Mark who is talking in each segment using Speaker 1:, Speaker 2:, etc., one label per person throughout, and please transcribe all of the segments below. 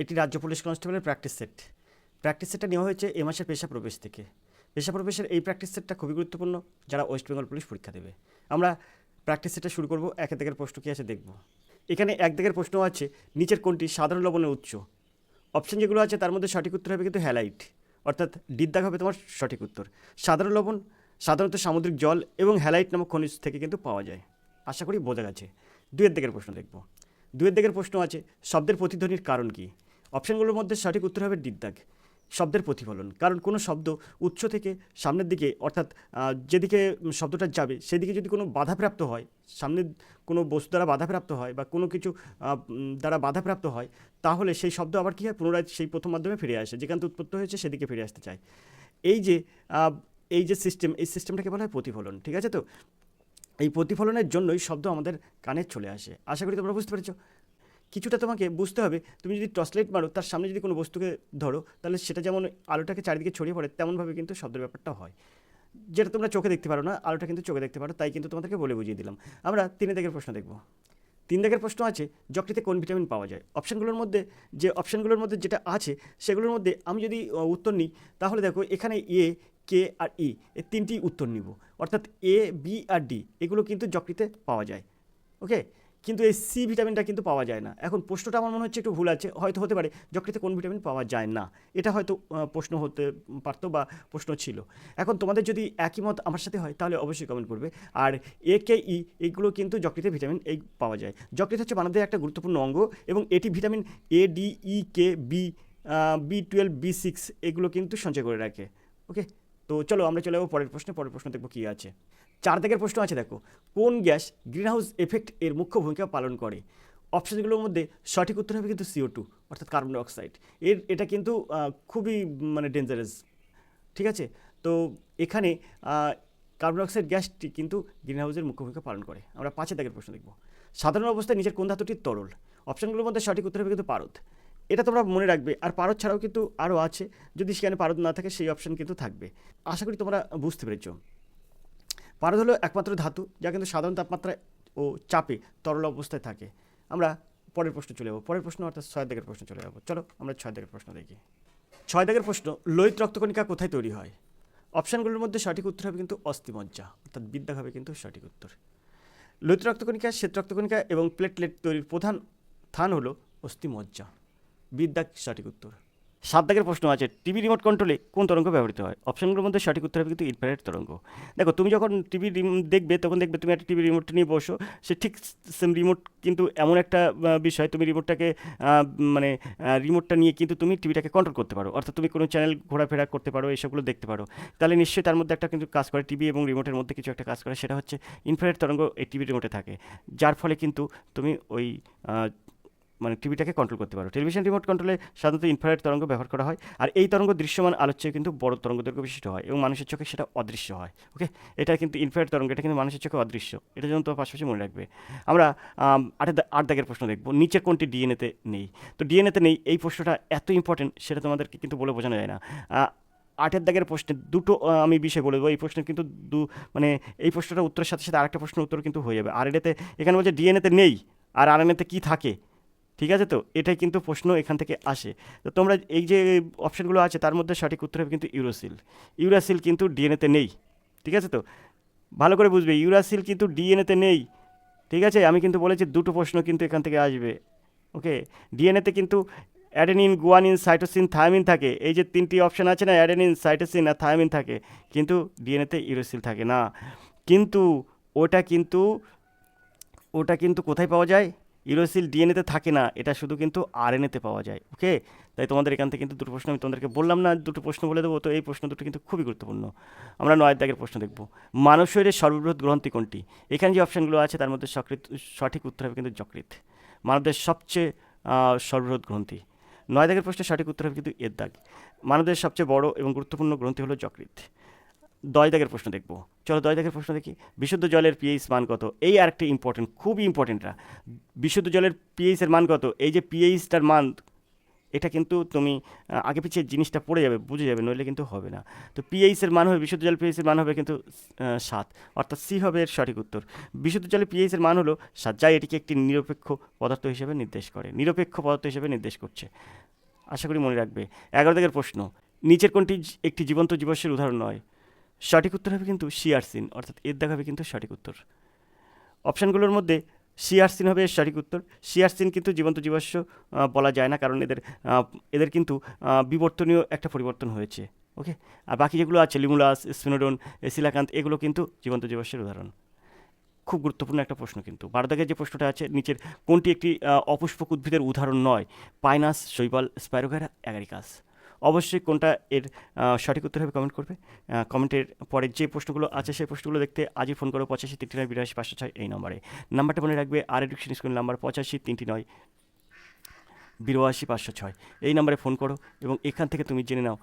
Speaker 1: এটি রাজ্য পুলিশ কনস্টেবলের প্র্যাকটিস সেট। প্র্যাকটিস সেটটা নেওয়া হয়েছে এ মাসের পেশা প্রবেশ থেকে। পেশা প্রবেশের এই প্র্যাকটিস সেটটা খুবই গুরুত্বপূর্ণ, যারা ওয়েস্ট বেঙ্গল পুলিশ পরীক্ষা দেবে। আমরা প্র্যাকটিস সেটটা শুরু করব, এক দিকের প্রশ্ন কী আছে দেখব। এখানে এক দিকের প্রশ্ন আছে, নিচের কোনটি সাধারণ লবণের উৎস? অপশন যেগুলো আছে তার মধ্যে সঠিক উত্তর হবে কিন্তু হ্যালাইট অর্থাৎ ডিদ্দাগ হবে তোমার সঠিক উত্তর। সাধারণ লবণ, সাধারণত সামুদ্রিক জল এবং হ্যালাইট নামক খনিজ থেকে কিন্তু পাওয়া যায়। আশা করি বোঝা গেছে। দুয়ের দিকের প্রশ্ন দেখব। দুয়ের দিকের প্রশ্ন আছে, শব্দের প্রতিধ্বনির কারণ কি? অপশনগুলোর মধ্যে সঠিক উত্তর হবে ডিদ্দাগ শব্দের প্রতিফলন। কারণ কোনো শব্দ উৎস থেকে সামনের দিকে, অর্থাৎ যেদিকে শব্দটা যাবে, সেদিকে যদি কোনো বাধাপ্রাপ্ত হয় সামনে কোনো বস্তু দ্বারা বাধাপ্রাপ্ত হয় বা কোনো কিছু দ্বারা বাধাপ্রাপ্ত হয়, তাহলে সেই শব্দ আবার কী হয়? পুনরায় সেই প্রথম মাধ্যমে ফিরে আসে, যেখান থেকে উৎপত্তি হয়েছে সেদিকে ফিরে আসতে চায়। এই যে এই যে সিস্টেম এই সিস্টেমটাকে বলা হয় প্রতিফলন, ঠিক আছে তো? এই প্রতিফলনের জন্যই শব্দ আমাদের কানে চলে আসে। আশা করি তোমরা বুঝতে পেরেছ। কিছুটা তোমাকে বুঝতে হবে। তুমি যদি টর্চলাইট মারো, তার সামনে যদি কোনো বস্তুকে ধরো, তাহলে সেটা যেমন আলোটাকে চারিদিকে ছড়িয়ে পড়ে, তেমনভাবে কিন্তু শব্দের ব্যাপারটা হয়। যেটা তোমরা চোখে দেখতে পারো না, আলোটা কিন্তু চোখে দেখতে পারো, তাই কিন্তু তোমাদেরকে বলে বুঝিয়ে দিলাম। আমরা তিন দিকের প্রশ্ন দেখব। তিন দিকের প্রশ্ন আছে, যকৃতে কোন ভিটামিন পাওয়া যায়? অপশানগুলোর মধ্যে, যে অপশানগুলোর মধ্যে যেটা আছে, সেগুলোর মধ্যে আমি যদি উত্তর নিই, তাহলে দেখো এখানে এ, কে আর ই এই তিনটি উত্তর নিব। অর্থাৎ এ, বি আর ডি, এগুলো কিন্তু যকৃতে পাওয়া যায়। ওকে? কিন্তু এই সি ভিটামিনটা কিন্তু পাওয়া যায় না। এখন প্রশ্নটা আমার মনে হচ্ছে একটু ভুল আছে, হয়তো হতে পারে, যকৃতে কোন ভিটামিন পাওয়া যায় না। এটা হয়তো প্রশ্ন হতে পারতো বা প্রশ্ন ছিল। এখন তোমাদের যদি একই মত আমার সাথে হয়, তাহলে অবশ্যই কমেন্ট করবে। আর এ, কে, ই এইগুলো কিন্তু যকৃতে ভিটামিন এই পাওয়া যায়। যকৃত হচ্ছে মানবদের একটা গুরুত্বপূর্ণ অঙ্গ এবং এটি vitamin A, D, E, K, B B twelve, B six এগুলো কিন্তু সঞ্চয় করে রাখে। ওকে? তো চলো আমরা চলে যাব পরের প্রশ্নে, পরের প্রশ্ন দেখব কী আছে। চার দিকের প্রশ্ন আছে, দেখো। কোন গ্যাস গ্রিনহাউস এফেক্ট এর মুখ্য ভূমিকা পালন করে? অপশানগুলোর মধ্যে সঠিক উত্তর হবে কিন্তু সিও টু অর্থাৎ কার্বন ডাইঅক্সাইড। এর, এটা কিন্তু খুবই মানে ডেঞ্জারাস ঠিক আছে? তো এখানে কার্বন ডাইঅক্সাইড গ্যাসটি কিন্তু গ্রিনহাউসের মুখ্য ভূমিকা পালন করে। আমরা পাঁচের দাগের প্রশ্ন দেখব। সাধারণ অবস্থায় নিজের কোন ধাতুটি তরল? অপশানগুলোর মধ্যে সঠিক উত্তর হবে কিন্তু পারদ। এটা তোমরা মনে রাখবে। আর পারদ ছাড়াও কিন্তু আরও আছে। যদি সেখানে পারদ না থাকে, সেই অপশন কিন্তু থাকবে। আশা করি তোমরা বুঝতে পেরেছ। পারদ হলো একমাত্র ধাতু, যা কিন্তু সাধারণ তাপমাত্রায় ও চাপে তরল অবস্থায় থাকে। আমরা পরের প্রশ্ন চলে যাব। পরের প্রশ্ন অর্থাৎ ছয় দাগের প্রশ্ন চলে যাব। চলো, আমরা ছয় দাগের প্রশ্ন দেখি। ছয় দাগের প্রশ্ন, লোহিত রক্তকণিকা কোথায় তৈরি হয়? অপশানগুলোর মধ্যে সঠিক উত্তর হবে কিন্তু অস্থিমজ্জা, অর্থাৎ বিদ্যা হবে কিন্তু সঠিক উত্তর। লোহিত রক্তকণিকা, শ্বেত রক্তকণিকা এবং প্লেটলেট তৈরির প্রধান স্থান হলো অস্থিমজ্জা। বিদ্যা সঠিক উত্তর। সাত দাগের প্রশ্ন আছে, টিভি রিমোট কন্ট্রোলে কোন তরঙ্গ ব্যবহৃত হয়? অপশনগুলোর মধ্যে সঠিক উত্তর হবে কিন্তু ইনফ্রারেড তরঙ্গ। দেখো, তুমি যখন টিভি দেখবে, তখন দেখবে তুমি একটা টিভি রিমোট নিয়ে বসো, সে ঠিক সেম রিমোট কিন্তু এমন একটা বিষয়, তুমি রিমোটটাকে মানে রিমোটটা নিয়ে কিন্তু তুমি টিভিটাকে কন্ট্রোল করতে পারো। অর্থাৎ তুমি কোনো চ্যানেল ঘোরাফেরা করতে পারো, এসবগুলো দেখতে পারো। তাহলে নিশ্চয়ই তার মধ্যে একটা কিন্তু কাজ করে টিভি এবং রিমোটের মধ্যে কিছু একটা কাজ করে, সেটা হচ্ছে ইনফ্রারেড তরঙ্গ এই টিভি রিমোটে থাকে। যার ফলে কিন্তু তুমি ওই মানে টিভিটাকে কন্ট্রোল করতে পারো। টেলিভিশন রিমোট কন্ট্রোলে সাধারণত ইনফ্রারেড তরঙ্গ ব্যবহার করা হয়, আর এই তরঙ্গ দৃশ্যমান আলোর চেয়ে কিন্তু বড় তরঙ্গ দৈর্ঘ্য বিশিষ্ট হয় এবং মানুষের চোখে সেটা অদৃশ্য হয় ওকে এটা কিন্তু ইনফ্রারেড তরঙ্গ, এটা কিন্তু মানুষের চোখে অদৃশ্য। এটা যেন তোমার পাশাপাশি মনে রাখবে। আমরা দা- আট দাগের প্রশ্ন দেখব, নিচের কোনটি ডিএনএতে নেই? তো ডিএনএতে নেই, এই প্রশ্নটা এত ইম্পর্টেন্ট সেটা তোমাদেরকে কিন্তু বলে বোঝানো যায় না। আটের দাগের প্রশ্নে দুটো আমি বিষয় বলে দেবো, এই প্রশ্নের কিন্তু দু মানে এই প্রশ্নটার উত্তরের সাথে সাথে আরেকটা প্রশ্নের উত্তর কিন্তু হয়ে যাবে। আর এটাতে, এখানে বলছে ডিএনএতে নেই, আর আরএনএতে কী থাকে? ঠিক আছে তো? এটাই কিন্তু প্রশ্ন এখান থেকে আসে। তো তোমরা এই যে অপশানগুলো আছে, তার মধ্যে সঠিক উত্তর হবে কিন্তু ইউরোসিল। ইউরাসিল কিন্তু ডিএনএতে নেই, ঠিক আছে তো? ভালো করে বুঝবে, ইউরাসিল কিন্তু ডিএনএতে নেই, ঠিক আছে? আমি কিন্তু বলেছি দুটো প্রশ্ন কিন্তু এখান থেকে আসবে, ওকে? ডিএনএতে কিন্তু অ্যাডেনিন, গুয়ানিন, সাইটোসিন, থায়ামিন থাকে। এই যে তিনটি অপশান আছে না, অ্যাডেনিন, সাইটোসিন আর থায়ামিন থাকে, কিন্তু ডিএনএতে ইউরোসিল থাকে না। কিন্তু ওটা কিন্তু ওটা কিন্তু কোথায় পাওয়া যায়? ইউরোসিল ডিএনএতে থাকে না, এটা শুধু কিন্তু আরএনএতে পাওয়া যায় ওকে তাই তোমাদের এখান থেকে কিন্তু দুটো প্রশ্ন আমি তোমাদেরকে বললাম না, দুটো প্রশ্ন বলে দেবো, তো এই প্রশ্ন দুটো কিন্তু খুবই গুরুত্বপূর্ণ। আমরা নয় দাগের প্রশ্ন দেখব। মানব শরীরের সর্ববৃহৎ গ্রন্থি কোনটি? এখানে যে অপশানগুলো আছে, তার মধ্যে সক্রিত সঠিক উত্তর হবে কিন্তু যকৃত মানবদের সবচেয়ে সর্ববৃহৎ গ্রন্থি। নয় দাগের প্রশ্নের সঠিক উত্তর হবে কিন্তু এর দাগ। মানবদের সবচেয়ে বড় এবং গুরুত্বপূর্ণ গ্রন্থি হলো যকৃত দয় দাগের প্রশ্ন দেখব। চলো দয় দাগের প্রশ্ন দেখি। বিশুদ্ধ জলের পিএইচ মান কত? এই আরেকটা ইম্পর্টেন্ট খুবই ইম্পর্টেন্টরা বিশুদ্ধ জলের পিএইচের মান কত? এই যে পিএইচটার মান, এটা কিন্তু তুমি আগে পিছিয়ে জিনিসটা পড়ে যাবে, বুঝে যাবে, নইলে কিন্তু হবে না। তো পিএইচের মান হবে, বিশুদ্ধ জল পিএইচের মান হবে কিন্তু সাত। অর্থাৎ সি হবে এর সঠিক উত্তর। বিশুদ্ধ জলে পিএইচের মান হলো সাত, যা এটিকে একটি নিরপেক্ষ পদার্থ হিসেবে নির্দেশ করে, নিরপেক্ষ পদার্থ হিসেবে নির্দেশ করছে। আশা করি মনে রাখবে। এগারো দিকের প্রশ্ন, নিচের কোনটি একটি জীবন্ত জীবাশ্মের উদাহরণ নয়? সঠিক উত্তর হবে কিন্তু সিআরসিন অর্থাৎ এর দেখাবে কিন্তু সঠিক উত্তর। অপশানগুলোর মধ্যে সিআরসিন হবে সঠিক উত্তর। সিআরসিন কিন্তু জীবন্ত জীবাশ্ম বলা যায় না, কারণ এদের এদের কিন্তু বিবর্তনীয় একটা পরিবর্তন হয়েছে, ওকে? আর বাকি যেগুলো আছে, লিমুলাস, স্পিনোডন, এসিলাকান্ত, এগুলো কিন্তু জীবন্ত জীবাশ্মের উদাহরণ। খুব গুরুত্বপূর্ণ একটা প্রশ্ন কিন্তু। বারো দাগের যে প্রশ্নটা আছে, নিচের কোনটি একটি অপুষ্পক উদ্ভিদের উদাহরণ নয়? পাইনাস, শৈবাল স্পাইরোগারা অ্যাগারিকাস। অবশ্যই কোনটা এর সঠিক উত্তর হবে কমেন্ট করবে। কমেন্টের পরে যে প্রশ্নগুলো আছে সেই প্রশ্নগুলো দেখতে আজই ফোন করো, পঁচাশি তিনটি নয় বিরাশি, পাঁচশো ছয়, এই নম্বরে নাম্বারটা মনে রাখবে আর এডুকেশন স্কুল নাম্বার পঁচাশি, তিনটি নয়, বিরাশি, পাঁচশো ছয়। এই নম্বরে ফোন করো এবং এখান থেকে তুমি জেনে নাও,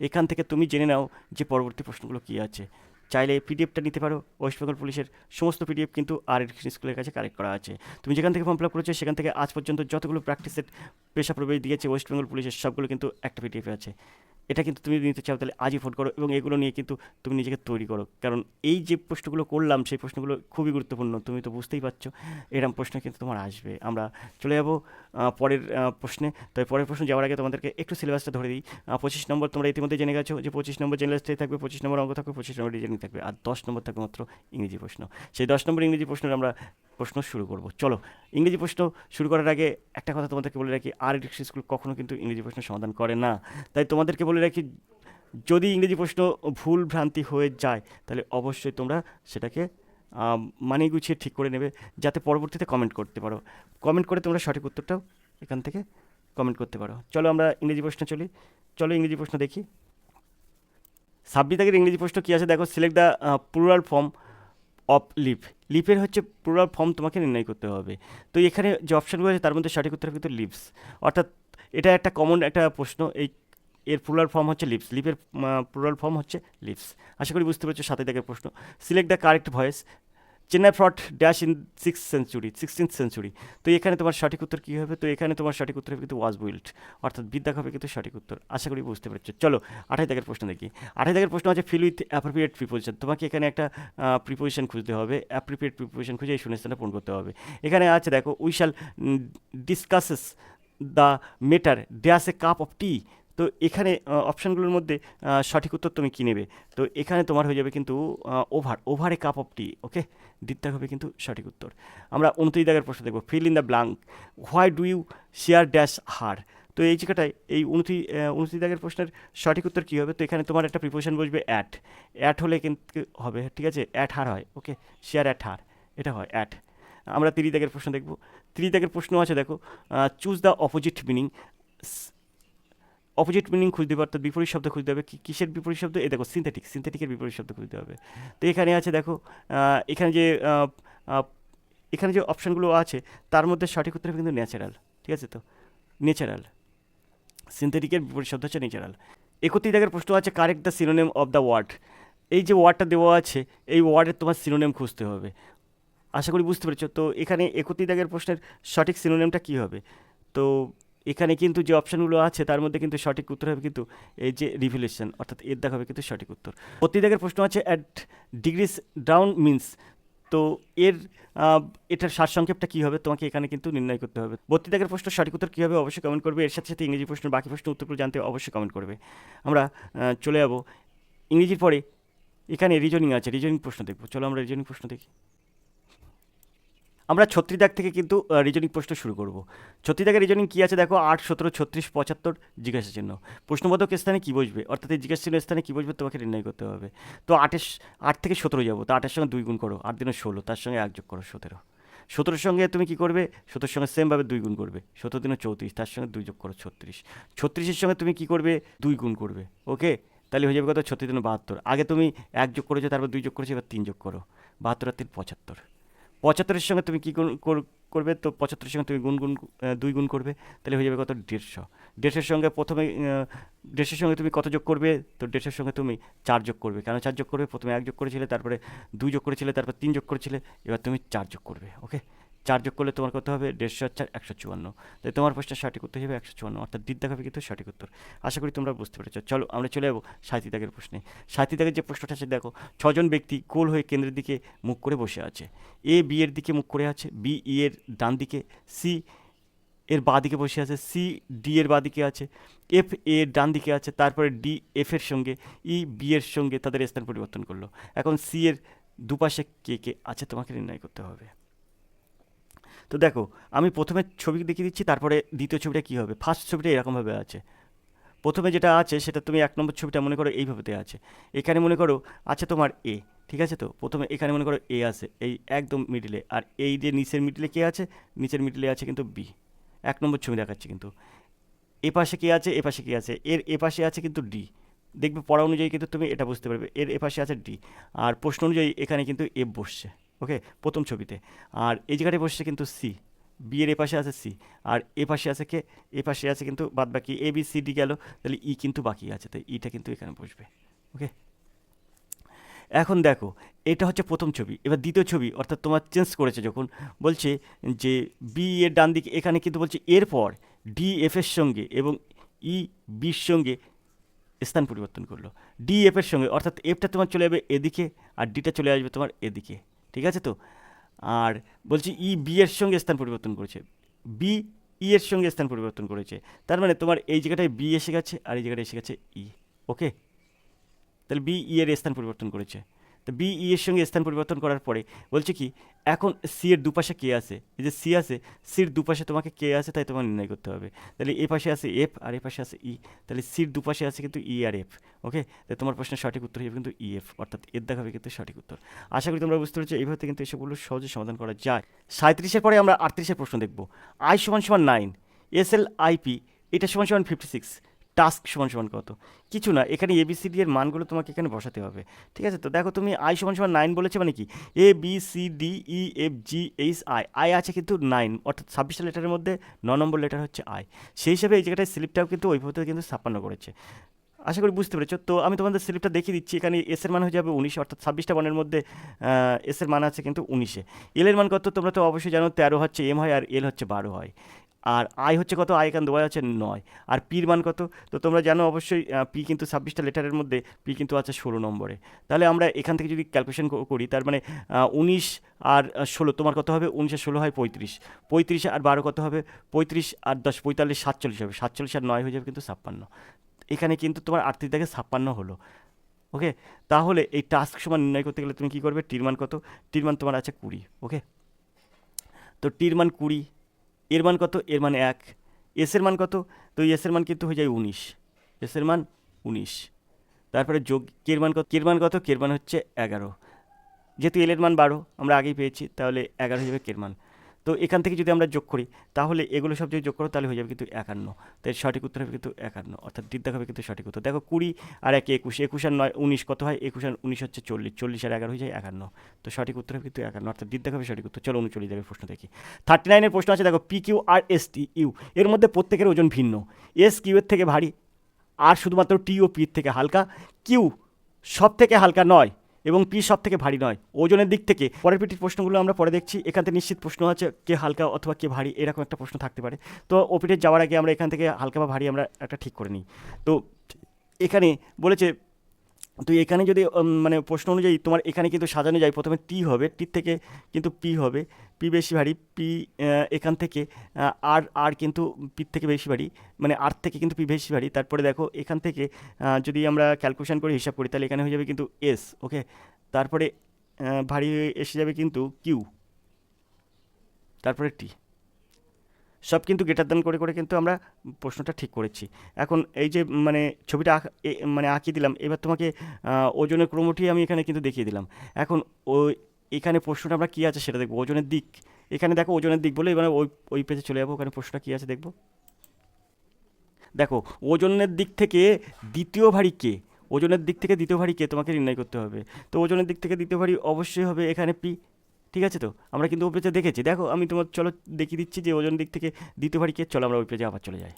Speaker 1: এখান থেকে তুমি জেনে নাও যে পরবর্তী প্রশ্নগুলো কী আছে। চাইলে পিডিএফটা নিতে পারো। ওয়েস্ট বেঙ্গল পুলিশের সমস্ত পিডিএফ কিন্তু আর স্কুলের কাছে কালেক্ট করা আছে। তুমি যেখান থেকে ফর্ম ফিল আপ করেছ, সেখান থেকে আজ পর্যন্ত যতগুলো প্র্যাকটিসের পেশা প্রবেশ দিয়েছে, ওয়েস্ট বেঙ্গল পুলিশের সবগুলো কিন্তু একটা পিডিএফে আছে। এটা কিন্তু তুমি নিতে চাও, তাহলে আজই ফোন করো এবং এগুলো নিয়ে কিন্তু তুমি নিজেকে তৈরি করো। কারণ এই যে প্রশ্নগুলো করলাম, সেই প্রশ্নগুলো খুবই গুরুত্বপূর্ণ। তুমি তো বুঝতেই পারছ এরকম প্রশ্ন কিন্তু তোমার আসবে। আমরা চলে যাব পরের প্রশ্নে। তো এই পরের প্রশ্ন যাওয়ার আগে তোমাদেরকে একটু সিলেবাসটা ধরে দিই। পঁচিশ নম্বর তোমরা ইতিমধ্যে জেনে গেছো যে পঁচিশ নম্বর জেনারেল থাকবে, পঁচিশ নম্বর অঙ্ক থাকবে, পঁচিশ নম্বর রিজনিং থাকবে, আর দশ নম্বর থাকবে মাত্র ইংরেজি প্রশ্ন। সেই দশ নম্বর ইংরেজি প্রশ্নের আমরা প্রশ্ন শুরু করব। চলো, ইংরেজি প্রশ্ন শুরু করার আগে একটা কথা তোমাদেরকে বলে রাখি, আর স্কুল কখনো কিন্তু ইংরেজি প্রশ্ন সমাধান করে না। তাই তোমাদেরকে বলে রাখি, যদি ইংরেজি প্রশ্ন ভুল ভ্রান্তি হয়ে যায়, তাহলে অবশ্যই তোমরা সেটাকে মানিয়ে গুছিয়ে ঠিক করে নেবে, যাতে পরবর্তীতে কমেন্ট করতে পারো। কমেন্ট করে তোমরা সঠিক উত্তরটাও এখান থেকে কমেন্ট করতে পারো। চলো আমরা ইংরেজি প্রশ্ন চলি। চলো ইংরেজি প্রশ্ন দেখি। ছাব্বিশ তারিখের ইংরেজি প্রশ্ন কী আছে? দেখো select the plural form of lip লিপের হচ্ছে প্লুরাল ফর্ম তোমাকে নির্ণয় করতে হবে। তো এখানে যে অপশানগুলো আছে, তার মধ্যে সঠিক উত্তর কিন্তু লিপস অর্থাৎ এটা একটা কমন একটা প্রশ্ন। এই এর প্লুরাল ফর্ম হচ্ছে লিপস লিপের প্লুরাল ফর্ম হচ্ছে লিপস আশা করি বুঝতে পারছ সাথে দেখে প্রশ্ন। Select the correct voice Chennai fraught dash in six century sixteenth century তো এখানে তোমার সঠিক উত্তর কী হবে? তো এখানে তোমার সঠিক উত্তর হবে কিন্তু ওয়াজ বুইল্ড অর্থাৎ বিদ্যা হবে কিন্তু সঠিক উত্তর। আশা করি বুঝতে পারছ। চলো আঠাই দাগের প্রশ্ন দেখি। আঠাই দাগের প্রশ্ন আছে ফিল উইথ অ্যাপ্রোপ্রিয়েট প্রিপোজিশন তোমাকে এখানে একটা প্রিপোজিশন খুঁজতে হবে। অ্যাপ্রোপ্রিয়েট প্রিপোজিশন খুঁজে এই শূন্যস্থানে পূরণ করতে হবে। এখানে আছে দেখো we shall discusses the matter dash a cup of tea তো এখানে অপশানগুলোর মধ্যে সঠিক উত্তর তুমি কী নেবে? তো এখানে তোমার হয়ে যাবে কিন্তু ওভার ওভারে কাপ অফ টি ওকে দিতে হবে কিন্তু সঠিক উত্তর। আমরা উনত্রিশ দাগের প্রশ্ন দেখব। Fill in the blank why do you share dash her তো এই জায়গাটায়, এই উনত্রিশ উনত্রিশ দাগের প্রশ্নের সঠিক উত্তর কী হবে? তো এখানে তোমার একটা প্রিপোজিশন বসবে অ্যাট অ্যাট হলে কিন্তু হবে, ঠিক আছে? অ্যাট হার হয় ওকে শেয়ার অ্যাট হার এটা হয় অ্যাট আমরা তিরিশ দাগের প্রশ্ন দেখব। তিরিশ দাগের প্রশ্ন আছে, দেখো choose the opposite meaning opposite meaning খুঁজতে হবে অর্থাৎ বিপরীত শব্দ খুঁজতে হবে কিসের বিপরীত শব্দ? এ দেখো সিনথেটিক সিনথেটিকের বিপরীত শব্দ খুঁজতে হবে। তো এখানে আছে দেখো এখানে যে এখানে যে অপশানগুলো আছে, তার মধ্যে সঠিক উত্তর কিন্তু ন্যাচারাল ঠিক আছে তো? ন্যাচারাল সিনথেটিকের বিপরীত শব্দ হচ্ছে ন্যাচারাল একত্রিশ দাগের প্রশ্ন আছে correct the synonym of the word এই যে ওয়ার্ডটা দেওয়া আছে, এই ওয়ার্ডের তোমার সিনোনেম খুঁজতে হবে। আশা করি বুঝতে পেরেছ, তো এখানে একত্রিশ দাগের প্রশ্নের সঠিক সিনোনেমটা কী হবে? তো এখানে কিন্তু যে অপশানগুলো আছে, তার মধ্যে কিন্তু সঠিক উত্তর হবে কিন্তু এই যে রিভলিউশন অর্থাৎ এর দেখা হবে কিন্তু সঠিক উত্তর। বত্রিশ দাগের প্রশ্ন আছে অ্যাট ডিগ্রিস ডাউন মিন্স তো এর এটার সারসংক্ষেপটা কী হবে? তোমাকে এখানে কিন্তু নির্ণয় করতে হবে। বত্রিশ দাগের প্রশ্ন সঠিক উত্তর কী হবে? অবশ্যই কমেন্ট করবে। এর সাথে সাথে ইংরেজি প্রশ্নের বাকি প্রশ্ন, উত্তরগুলো জানতে অবশ্যই কমেন্ট করবে। আমরা চলে যাব। ইংরেজির পরে এখানে রিজনিং আছে রিজনিং প্রশ্ন দেখব। চলো আমরা রিজনিং প্রশ্ন দেখি। আমরা ছত্রিশ দাগ থেকে কিন্তু রিজনিং প্রশ্ন শুরু করব। ছত্রিশ দাগের রিজনিং কী আছে দেখো? আট, সতেরো, ছত্রিশ, পঁচাত্তর, জিজ্ঞাসা চিহ্ন। প্রশ্নবোধক স্থানে কী বসবে? অর্থাৎ এই জিজ্ঞাসা চিহ্ন স্থানে কী বসবে? তোমাকে নির্ণয় করতে হবে। তো আটের আট থেকে সতেরো যাব। তো আটের সঙ্গে দুই গুণ করো। আট দিনে ষোলো, তার সঙ্গে এক যোগ করো, সতেরো। সতেরোর সঙ্গে তুমি কী করবে? সতেরোর সঙ্গে সেমভাবে দুই গুণ করবে। সতেরো দিনে চৌত্রিশ, তার সঙ্গে দুই যোগ করো, ছত্রিশ। ছত্রিশের সঙ্গে তুমি কী করবে? দুই গুণ করবে। ওকে? তাহলে হয়ে যাবে কত? ছত্রিশ দিনে বাহাত্তর। আগে তুমি এক যোগ করেছ, তারপর দুই যোগ করেছ, এবার তিন যোগ করো। বাহাত্তর আর তিন, পঁচাত্তর। পঁচাত্তরের সঙ্গে তুমি কী কর- করবে? তো পঁচাত্তরের সঙ্গে তুমি গুণ দুই গুণ করবে, তাহলে হয়ে যাবে কত? দেড়শো। দেড়শোর সঙ্গে প্রথমে দেড়শোর সঙ্গে তুমি কত যোগ করবে? তো দেড়শোর সঙ্গে তুমি চার যোগ করবে। কেন চার যোগ করবে? প্রথমে এক যোগ করেছিলে, তারপরে দুই যোগ করেছিলে, তারপর তিন যোগ করেছিলে, এবার তুমি চার যোগ করবে ওকে চার যোগ করলে তোমার কত হবে? দেড়শো আর চার, একশো চুয়ান্ন। তাই তোমার প্রশ্নের সঠিক উত্তর হবে একশো চুয়ান্ন, অর্থাৎ দিক দেখাবে কিন্তু সঠিক উত্তর। আশা করি তোমরা বুঝতে পেরেছ। চলো আমরা চলে যাব সাহিত্য দাগের প্রশ্নে। সাহিত্য দাগের যে প্রশ্নটা আছে, দেখো, ছজন ব্যক্তি গোল হয়ে কেন্দ্রের দিকে মুখ করে বসে আছে। এ, বি এর দিকে মুখ করে আছে, বি, ই এর ডান দিকে, সি এর বাঁ দিকে বসে আছে, সি, ডি এর বাঁ দিকে আছে, এফ, এ এর ডান দিকে আছে, তারপরে ডি, এফ এর সঙ্গে, ই, বি এর সঙ্গে তাদের স্থান পরিবর্তন করল। এখন সি এর দুপাশে কে কে আছে, তোমাকে নির্ণয় করতে হবে। তো দেখো, আমি প্রথমে ছবি দেখিয়ে দিচ্ছি, তারপরে দ্বিতীয় ছবিটা কী হবে? ফার্স্ট ছবিটা এরকমভাবে আছে। প্রথমে যেটা আছে, সেটা তুমি এক নম্বর ছবিটা মনে করো এইভাবে দেওয়া আছে। এখানে মনে করো আছে তোমার এ ঠিক আছে তো? প্রথমে এখানে মনে করো এ আছে, এই একদম মিডিলে আর এই যে নিচের মিডিলে কে আছে? নিচের মিডিলে আছে কিন্তু বি এক নম্বর ছবি দেখাচ্ছে কিন্তু। এ পাশে কে আছে? এ পাশে কে আছে? এর এ পাশে আছে কিন্তু ডি দেখবে পড়া অনুযায়ী কিন্তু তুমি এটা বুঝতে পারবে। এর এ পাশে আছে ডি আর প্রশ্ন অনুযায়ী এখানে কিন্তু এফ বসছে। ওকে, প্রথম ছবিতে। আর এই জায়গাটায় বসছে কিন্তু সি বি এর এ পাশে আছে সি আর এ পাশে আছে কে? এ পাশে আছে কিন্তু বাদ বাকি এ বি সি ডি গেল, তাহলে ই কিন্তু বাকি আছে, তাই ইটা কিন্তু এখানে বসবে, ওকে? এখন দেখো, এটা হচ্ছে প্রথম ছবি, এবার দ্বিতীয় ছবি, অর্থাৎ তোমার চেঞ্জ করেছে যখন, বলছে যে বি এর ডান দিকে, এখানে কিন্তু বলছে এরপর ডি এফ এর সঙ্গে এবং ই বির সঙ্গে স্থান পরিবর্তন করল। ডি এফ এর সঙ্গে, অর্থাৎ এফটা তোমার চলে যাবে এদিকে, আর ডিটা চলে আসবে তোমার এদিকে। ঠিক আছে তো? আর বলছি ই বি এর সঙ্গে স্থান পরিবর্তন করেছে। বি ই এর সঙ্গে স্থান পরিবর্তন করেছে। তার মানে তোমার এই জায়গাটায় বি এসে গেছে আর এই জায়গাটায় এসে গেছে ই, ওকে? তাহলে বি ই এর স্থান পরিবর্তন করেছে। তো বি ই এর সঙ্গে স্থান পরিবর্তন করার পরে বলছে কি, এখন সি এর দুপাশে কে আছে? এই যে সি আছে সির দুপাশে তোমাকে কে আছে তাই তোমাকে নির্ণয় করতে হবে। তাহলে এ পাশে আছে এফ আর এ পাশে আছে ই তাহলে সির দুপাশে আছে কিন্তু ই আর এফ ওকে তাই তোমার প্রশ্নের সঠিক উত্তর হবে কিন্তু ই এফ অর্থাৎ এর দেখাবে কিন্তু সঠিক উত্তর। আশা করি তোমরা বুঝতে পেরেছ এইভাবে কিন্তু এসবগুলো সহজে সমাধান করা যায়। সাঁত্রিশের পরে আমরা আটত্রিশের প্রশ্ন দেখব। আই সমান সমান নাইন এস এল আইপি এটা সমান সমান ফিফটি সিক্স টাস্ক সমান সমান কত? কিছু না, এখানে এবিসিডি এর মানগুলো তোমাকে এখানে বসাতে হবে। ঠিক আছে তো? দেখো তুমি আই সমান সমান নাইন বলেছে মানে কি? A B C D E F G H I I আছে কিন্তু নাইন অর্থাৎ ছাব্বিশটা লেটারের মধ্যে ন নম্বর লেটার হচ্ছে আই সেই হিসাবে এই জায়গাটায় স্লিপটাও কিন্তু ওইভাবে কিন্তু ছাপ্পান্ন করেছে। আশা করি বুঝতে পেরেছ? তো আমি তোমাদের স্লিপটা দেখিয়ে দিচ্ছি। এখানে এস এর মান হয়ে যাবে উনিশে, অর্থাৎ ছাব্বিশটা মানের মধ্যে এস এর মান আছে কিন্তু উনিশে। এল এর মান কত? তোমরা তো অবশ্যই জানো, তেরো হচ্ছে এম হয় আর এল হচ্ছে বারো হয়। আর আই হচ্ছে কত? আই এখান দেওয়া হচ্ছে নয়। আর পির মান কত? তো তোমরা জানো অবশ্যই পি কিন্তু ছাব্বিশটা লেটারের মধ্যে পি কিন্তু আছে ষোলো নম্বরে। তাহলে আমরা এখান থেকে যদি ক্যালকুলেশন করি, তার মানে উনিশ আর ষোলো, তোমার কত হবে? উনিশে ষোলো হয় পঁয়ত্রিশ। পঁয়ত্রিশে আর বারো কত হবে? পঁয়ত্রিশ আর দশ, পঁয়তাল্লিশ, সাতচল্লিশ হবে। সাতচল্লিশ আর নয় হয়ে যাবে কিন্তু ছাপ্পান্ন। এখানে কিন্তু তোমার আটত্রিশ থেকে ছাপ্পান্ন হলো। ওকে? তাহলে এই টাস্ক সমান নির্ণয় করতে গেলে তুমি কী করবে? টির মান কত? টির মান তোমার আছে কুড়ি। ওকে? তো টির মান কুড়ি এর মান কত? এর মান এক। এসের মান কত? তো এসের মান কিন্তু হয়ে যায় উনিশ। এসের মান উনিশ। তারপরে যোগ কের মান কত? কের মান কত? কের মান হচ্ছে এগারো। যেহেতু এলের মান বারো, আমরা আগেই পেয়েছি, তাহলে এগারো হয়ে যাবে কের মান। তো এখান থেকে যদি আমরা যোগ করি, তাহলে এগুলো সব যদি যোগ করো, তাহলে হয়ে যাবে কিন্তু একান্ন। তাই সঠিক উত্তর হবে কিন্তু একান্ন, অর্থাৎ দিদ্দাক হবে কিন্তু সঠিক উত্তর। দেখো কুড়ি আর একে একুশ একুশ আর নয়, উনিশ কত হয়? একুশ আর উনিশ হচ্ছে চল্লিশ চল্লিশ আর এগারো হয়ে যায় একান্ন। তো সঠিক উত্তর হবে কিন্তু একান্ন, অর্থাৎ দিদ্দাক হবে সঠিক উত্তর। চলো উনচল্লিশ যাবে প্রশ্ন দেখি। থার্টি নাইনের প্রশ্ন আছে, দেখো P Q R S T U এর মধ্যে প্রত্যেকের ওজন ভিন্ন। এস কিউ এর থেকে ভারী, আর শুধুমাত্র টি ও পির থেকে হালকা। কিউ সব থেকে হালকা নয়। এবং পি সব থেকে ভারী নয়। ওজনের দিক থেকে পরের পিটির প্রশ্নগুলো আমরা পরে দেখছি। এখান থেকে নিশ্চিত প্রশ্ন আছে, কে হালকা অথবা কে ভারী, এরকম একটা প্রশ্ন থাকতে পারে। তো ও ওপিটে যাওয়ার আগে আমরা এখান থেকে হালকা বা ভারী আমরা একটা ঠিক করে নিই। তো এখানে বলেছে তো এখানে যদি মানে প্রশ্ন অনুযায়ী তোমার এখানে কিন্তু সাজানো যায়, প্রথমে টি হবে টির থেকে কিন্তু পি হবে, পি বেশি ভারী, পি এখান থেকে আর আর কিন্তু পির থেকে বেশি ভারী মানে আর থেকে কিন্তু পি বেশি ভারী। তারপরে দেখো এখান থেকে যদি আমরা ক্যালকুলেশন করে হিসাব করি, তাহলে এখানে হয়ে যাবে কিন্তু এস ওকে তারপরে ভারী এসে যাবে কিন্তু কিউ তারপরে টি সব কিন্তু গেটার দান করে করে কিন্তু আমরা প্রশ্নটা ঠিক করেছি। এখন এই যে মানে ছবিটা মানে আঁকিয়ে দিলাম, এবার তোমাকে ওজনের ক্রমটি আমি এখানে কিন্তু দেখিয়ে দিলাম। এখন ওই এখানে প্রশ্নটা আমরা কী আছে সেটা দেখব, ওজনের দিক। এখানে দেখো ওজনের দিক বলে এবার ওই ওই পেজে চলে যাব, ওখানে প্রশ্নটা কী আছে দেখব। দেখো, ওজনের দিক থেকে দ্বিতীয় ভারী কে? ওজনের দিক থেকে দ্বিতীয় ভারী কে তোমাকে নির্ণয় করতে হবে। তো ওজনের দিক থেকে দ্বিতীয় ভারী অবশ্যই হবে এখানে পি ঠিক আছে তো? আমরা কিন্তু ওই দেখেছি, দেখো আমি তোমার চলো দেখিয়ে দিচ্ছি যে ওজন দিক থেকে দ্বিতীয় ভারী কে, চলো আমরা ওই আবার চলে যাই।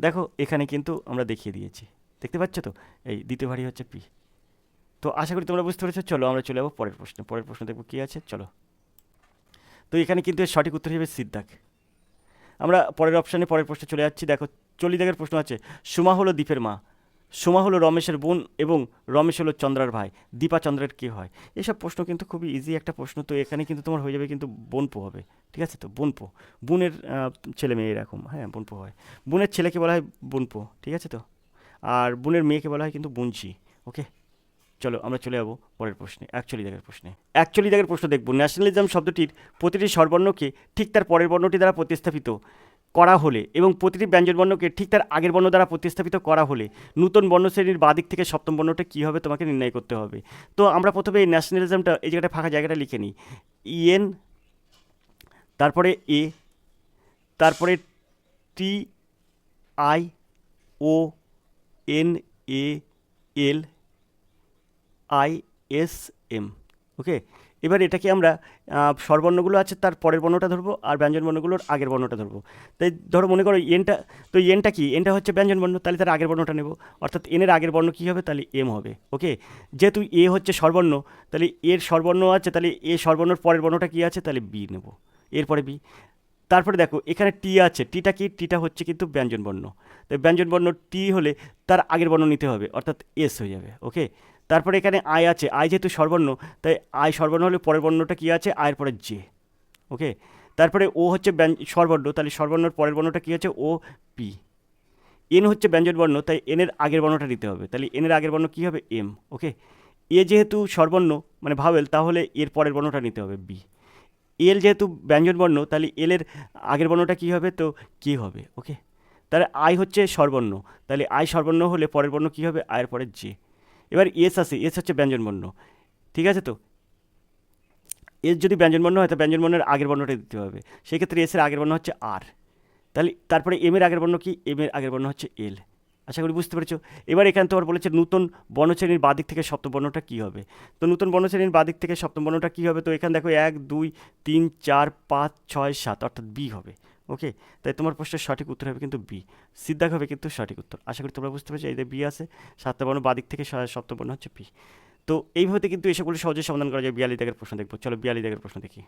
Speaker 1: দেখো, এখানে কিন্তু আমরা দেখিয়ে দিয়েছি। দেখতে পাচ্ছ তো? এই দ্বিতীয় ভারী হচ্ছে পি। তো আশা করি তোমরা বুঝতে পেরেছ, চলো আমরা চলে যাব পরের প্রশ্ন। পরের প্রশ্ন দেখব কী আছে, চলো। তো এখানে কিন্তু এর সঠিক উত্তর হিসেবে সিদ্ধাক। আমরা পরের অপশানে পরের প্রশ্নে চলে যাচ্ছি। দেখো, চল্লিশ দাগের প্রশ্ন আছে, সুমা হলো দ্বীপের মা। সোমা হলো রমেশের বোন এবং রমেশ হলো চন্দ্রার ভাই। দীপা চন্দ্রের কে হয়? এসব প্রশ্ন কিন্তু খুবই ইজি একটা প্রশ্ন। তো এখানে কিন্তু তোমার হয়ে যাবে কিন্তু বোনপো হবে। ঠিক আছে তো? বোনপো। বোনের ছেলে মেয়ে এরকম। হ্যাঁ বোনপো হয়। বোনের ছেলেকে বলা হয় বোনপো। ঠিক আছে তো? আর বোনের মেয়েকে বলা হয় কিন্তু বুনছি ওকে? চলো আমরা চলে যাব পরের প্রশ্নে। অ্যাকচুয়ালি দাগের প্রশ্নে। অ্যাকচুয়ালি দাগের প্রশ্ন দেখব। ন্যাশনালিজম শব্দটির প্রতিটি স্বরবর্ণকে ঠিক তার পরের বর্ণটি দ্বারা প্রতিস্থাপিত। করা হলে এবং প্রতিটি ব্যঞ্জন বর্ণকে ঠিক তার আগের বর্ণ দ্বারা প্রতিস্থাপিত করা হলে নূতন বর্ণশ্রেণীর বাদিক থেকে সপ্তম বর্ণটা কী হবে তোমাকে নির্ণয় করতে হবে। তো আমরা প্রথমে এই ন্যাশনালিজমটা এই জায়গাটা ফাঁকা জায়গাটা লিখে নিই। ইএন তারপরে এ তারপরে T I O N A L I S M okay এবার এটাকে আমরা স্বরবর্ণগুলো আছে, তার পরের বর্ণটা ধরবো, আর ব্যঞ্জন বর্ণগুলোর আগের বর্ণটা ধরবো। তাই ধরো, মনে করো, এনটা, তো এনটা কি? এনটা হচ্ছে ব্যঞ্জন বর্ণ, তাহলে তার আগের বর্ণটা নেব। অর্থাৎ এনের আগের বর্ণ কী হবে? তাহলে এম হবে, ওকে? যেহেতু এ হচ্ছে স্বরবর্ণ তাহলে এর স্বরবর্ণ আছে, তাহলে এ স্বরবর্ণর পরের বর্ণটা কী আছে? তাহলে বি নেব, এরপরে বি। তারপরে দেখো, এখানে টি আছে, টিটা কি? টিটা হচ্ছে কিন্তু ব্যঞ্জন বর্ণ। তাই ব্যঞ্জন বর্ণ টি হলে তার আগের বর্ণ নিতে হবে, অর্থাৎ এস হয়ে যাবে, ওকে? তারপরে এখানে আয় আছে। আয় যেহেতু সর্বর্ণ তাই আয় স্বরবর্ণ হলে পরের বর্ণটা কী আছে? আয়ের পরে জে। ওকে? তারপরে ও হচ্ছে ব্যঞ্জ স্বরবর্ণ, তাহলে স্বরবর্ণর পরের বর্ণটা কী আছে? ও, পি। এন হচ্ছে ব্যঞ্জন বর্ণ, তাই এনের আগের বর্ণটা নিতে হবে। তাহলে এনের আগের বর্ণ কী হবে? এম। ওকে? এ যেহেতু সর্বর্ণ মানে ভাবেল তাহলে এর পরের বর্ণটা নিতে হবে, বি। এল যেহেতু ব্যঞ্জন বর্ণ, তাহলে এলের আগের বর্ণটা কী হবে? তো কে হবে? ওকে? তাহলে আয় হচ্ছে সর্বর্ণ তাহলে আয় সর্বর্ণ হলে পরের বর্ণ কী হবে? আয়ের পরে জে। এবার এস আছে এস হচ্ছে ব্যঞ্জন বর্ণ, ঠিক আছে তো? এস যদি ব্যঞ্জন বর্ণ হয়, তো ব্যঞ্জন বর্ণের আগের বর্ণটা দিতে হবে। সেক্ষেত্রে এসের আগের বর্ণ হচ্ছে আর তাহলে তারপরে এম এর আগের বর্ণ কি? এম এর আগের বর্ণ হচ্ছে এল আশা করি বুঝতে পেরেছ? এবার এখানে তোমার বলেছে নতুন বর্ণশ্রেণীর বাদিক থেকে সপ্তম বর্ণটা কী হবে? তো নতুন বর্ণশ্রেণীর বাদিক থেকে সপ্তম বর্ণটা কী হবে? তো এখানে দেখো এক, দুই, তিন, চার, পাঁচ, ছয়, সাত, অর্থাৎ বি হবে। ওকে তাই তোমার প্রশ্নের সঠিক উত্তর হবে কিন্তু বি সিদ্ধাক হবে কিন্তু সঠিক উত্তর। আশা করি তোমরা বুঝতে পারছ এদের বি আছে সাতবর্ণ বর্ণ বাদিক থেকে সপ্তবর্ণ হচ্ছে বি তো এইভাবে কিন্তু এসবগুলো সহজে সমাধান করা যায় বিয়াল্লিশ দাগের প্রশ্ন দেখব। চলো বিয়াল্লিশ দাগের প্রশ্ন দেখি।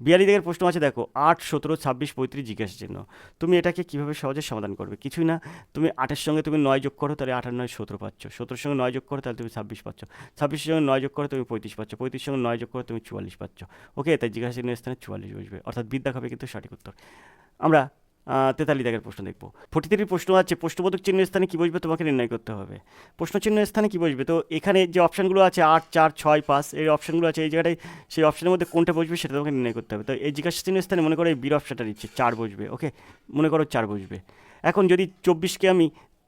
Speaker 1: বিয়াল্লিশ দিকের প্রশ্ন আছে, দেখো, আট, সতেরো, ছাব্বিশ, পঁয়ত্রিশ জিজ্ঞাসা চিহ্ন। তুমি এটাকে কীভাবে সহজে সমাধান করবে? কিছুই না, তুমি আটের সঙ্গে তুমি নয় যোগ করো, তাহলে আঠার নয় সতেরো পাচ্ছ। সতেরোর সঙ্গে নয় যোগ করো, তাহলে তুমি ছাব্বিশ পাচ্ছ। ছাব্বিশের সঙ্গে নয় যোগ করো, তুমি পঁয়ত্রিশ পাচ্ছ। পঁয়ত্রিশ সঙ্গে নয় যোগ করো, তুমি চুয়াল্লিশ পাচ্ছ। ওকে, তাই জিজ্ঞাসা চিহ্নের স্থানে চুয়াল্লিশ বসবে। অর্থাৎ বিদ্যা হবে কিন্তু সঠিক উত্তর। আমরা তেতাল্লিশ দাগের প্রশ্ন দেখব। ফোর্টি প্রশ্ন আছে, প্রশ্নবোধক চিহ্ন স্থানে কী বসবে তোমাকে নির্ণয় করতে হবে। প্রশ্ন চিহ্নের স্থানে কী বসবে? তো এখানে যে অপশানগুলো আছে, আট, চার, ছয়, পাঁচ, এই অপশানগুলো আছে, এই জায়গাটায় সেই অপশানের মধ্যে কোনটা বসবে সেটা তোমাকে নির্ণয় করতে হবে। তো এই জিজ্ঞাসা চিহ্ন স্থানে মনে করো এই বীর অপশানটা নিচ্ছে চার বসবে ওকে মনে করো চার বসবে। এখন যদি চব্বিশকে আমি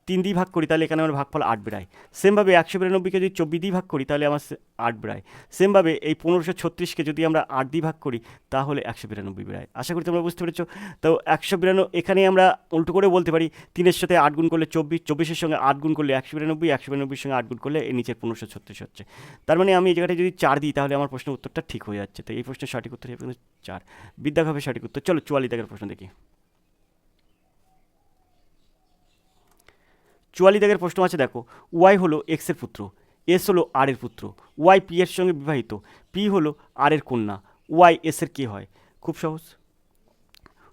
Speaker 1: তিন দিয়ে ভাগ করি, তাহলে এখানে আমার ভাগফল আট বেড়ায়। সেমভাবে একশো বিরানব্বইকে যদি চব্বিশ দিয়ে ভাগ করি, তাহলে আমার আট বেড়ায়। সেমভাবে এই পনেরোশো ছত্রিশকে যদি আমরা আট দিয়ে ভাগ করি, তাহলে একশো বিরানব্বই বেড়ায়। আশা করি তোমরা বুঝতে পেরেছ। তো একশো বিরানব্বই, এখানে আমরা উল্টো করে বলতে পারি, তিনের সাথে আট গুণ করলে চব্বিশ, চব্বিশের সঙ্গে আট গুণ করলে একশো বিরানব্বই, একশো বিরানব্বইয়ের সঙ্গে আট গুণ করলে এই নিচের পনেরোশো ছত্রিশ হচ্ছে। তার মানে আমি এই জায়গাটায় যদি চার দিই, তাহলে আমার প্রশ্নের উত্তরটা ঠিক হয়ে যাচ্ছে। তো এই প্রশ্নের সঠিক উত্তর চার। বিদ্যাক হবে সঠিক উত্তর। চলো চুয়াল্লিশ দাগের প্রশ্ন দেখি। চুয়াল্লিশ দাগের প্রশ্ন আছে, দেখো। ওয়াই হলো এক্সের পুত্র এস হলো আর এর পুত্র ওয়াই পি এর সঙ্গে বিবাহিত পি হলো আর এর কন্যা ওয়াই এস এর কে হয়? খুব সহজ।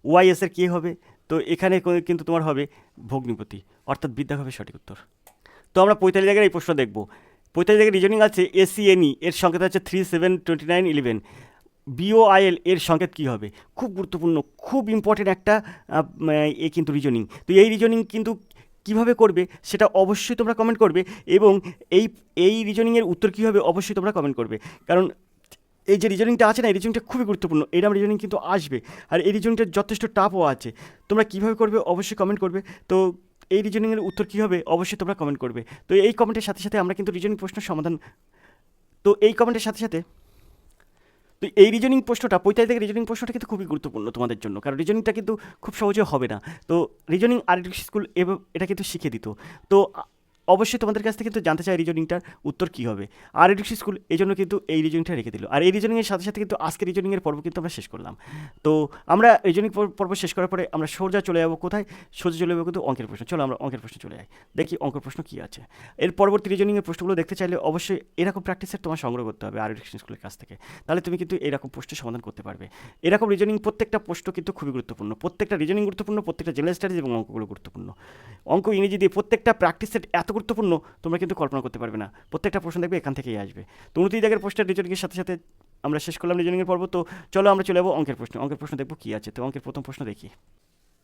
Speaker 1: ওয়াই এস এর কে হবে? তো এখানে কিন্তু তোমার হবে ভগ্নিপতি, অর্থাৎ বিদ্যা হবে সঠিক উত্তর। তো আমরা পঁয়তাল্লিশ জায়গায় এই প্রশ্ন দেখব। পঁয়তাল্লিশ জায়গায় রিজনিং আছে এসিএনই এর সংকেত হচ্ছে three seven twenty nine eleven B O I L এর সংকেত কী হবে? খুব গুরুত্বপূর্ণ, খুব ইম্পর্টেন্ট একটা এ কিন্তু রিজনিং তো এই রিজনিং কিন্তু কীভাবে করবে সেটা অবশ্যই তোমরা কমেন্ট করবে এবং এই এই রিজনিংয়ের উত্তর কী হবে অবশ্যই তোমরা কমেন্ট করবে। কারণ এই যে রিজনিংটা আছে না, এই রিজনিংটা খুবই গুরুত্বপূর্ণ। এরম রিজনিং কিন্তু আসবে। আর এই রিজনিংটা যথেষ্ট টাফও আছে। তোমরা কীভাবে করবে অবশ্যই কমেন্ট করবে। তো এই রিজনিংয়ের উত্তর কী হবে অবশ্যই তোমরা কমেন্ট করবে। তো এই কমেন্টের সাথে সাথে আমরা কিন্তু রিজনিং প্রশ্নের সমাধান, তো এই কমেন্টের সাথে সাথে তো এই রিজনিং প্রশ্নটা, পঁয়তাল্লিশ থেকে রিজনিং প্রশ্নটা কিন্তু খুবই গুরুত্বপূর্ণ তোমাদের জন্য। কারণ রিজনিংটা কিন্তু খুব সহজে হবে না। তো রিজনিং আর স্কুল এটা কিন্তু শিখে দিত। তো অবশ্যই তোমাদের কাছ থেকে কিন্তু জানতে চাই রিজনিংটার উত্তর কী হবে। আর এডুকেশন স্কুল এই জন্য কিন্তু এই রিজনিংটা রেখে দিল। আর এই রিজনিংয়ের সাথে সাথে কিন্তু আজকে রিজনিংয়ের পর্ব কিন্তু আমরা শেষ করলাম। তো আমরা রিজনিং পর্ব শেষ করার পরে আমরা সোজা চলে যাব কোথায়? সোজা চলে যাব কিন্তু অঙ্কের প্রশ্ন। চলো আমরা অঙ্কের প্রশ্ন চলে যাই। দেখি অঙ্কের প্রশ্ন কী আছে। এর পরবর্তী রিজনিংয়ের প্রশ্নগুলো দেখতে চাইলে অবশ্যই এরকম প্র্যাকটিসের তোমার সংগ্রহ করতে হবে আর এডুকেশন স্কুলের কাছ থেকে। তাহলে তুমি কিন্তু এরকম প্রশ্নের সমাধান করতে পারবে। এরকম রিজনিং প্রত্যেকটা প্রশ্ন কিন্তু খুবই গুরুত্বপূর্ণ। প্রত্যেকটা রিজনিং গুরুত্বপূর্ণ, প্রত্যেকটা জেনারেল স্টাডিজ এবং অঙ্কগুলো গুরুত্বপূর্ণ। অঙ্ক ইংরেজি দিয়ে প্রত্যেকটা প্র্যাকটিসের এত গুরুত্বপূর্ণ, তোমরা কিন্তু কল্পনা করতে পারবে না। প্রত্যেকটা প্রশ্ন দেখবে এখান থেকেই আসবে। তো উনত্রিশ দাগের পোস্টার রিজনিংয়ের সাথে সাথে আমরা শেষ করলাম রিজনিংয়ের পর্ব। তো চলো আমরা চলে যাব অঙ্কের প্রশ্ন। অঙ্কের প্রশ্ন দেখব কী আছে। তো অঙ্কের প্রথম প্রশ্ন দেখি।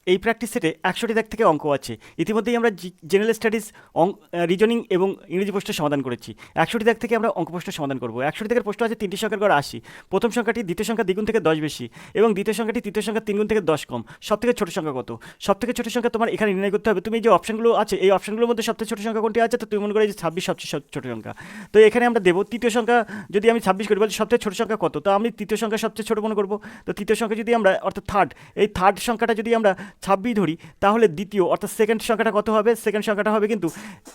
Speaker 1: এই প্র্যাকটিস সেটে একশোটি দাগ থেকে অঙ্ক আছে। ইতিমধ্যেই আমরা জেনারেল স্টাডিজ অঙ্ক রিজনিং এবং ইংরেজি প্রশ্নের সমাধান করেছি। একশোটি দাগ থেকে আমরা অঙ্ক প্রশ্নের সমাধান করব। একশোটি দাগের প্রশ্ন আছে তিনটি সংখ্যার গড় আশি। প্রথম সংখ্যাটি দ্বিতীয় সংখ্যা দ্বিগুণ থেকে দশ বেশি এবং দ্বিতীয় সংখ্যাটি তৃতীয় সংখ্যা তিনগুণ থেকে দশ কম। সব থেকে ছোটো সংখ্যা কত? সব থেকে ছোটো সংখ্যা তোমার এখানে নির্ণয় করতে হবে। তুমি যে অপশনগুলো আছে, এই অপশনগুলোর মধ্যে সবথেকে ছোটো সংখ্যা কোনটি আছে? তো তুমি মনে করো যে ছাব্বিশ সবচেয়ে সব- ছোটো সংখ্যা। তো এখানে আমরা দেবো তৃতীয় সংখ্যা যদি আমি ছাব্বিশ করি, বলছি সবথেকে ছোটো সংখ্যা কত? তো আমি তৃতীয় সংখ্যা সবচেয়ে ছোটো মনে করব। তো তৃতীয় সংখ্যা যদি আমরা, অর্থাৎ থার্ড এই থার্ড সংখ্যাটা যদি আমরা ছাব্বিশ ধরি, তাহলে দ্বিতীয়, অর্থাৎ সেকেন্ড সংখ্যাটা কত হবে? সেকেন্ড সংখ্যাটা হবে কিন্তু,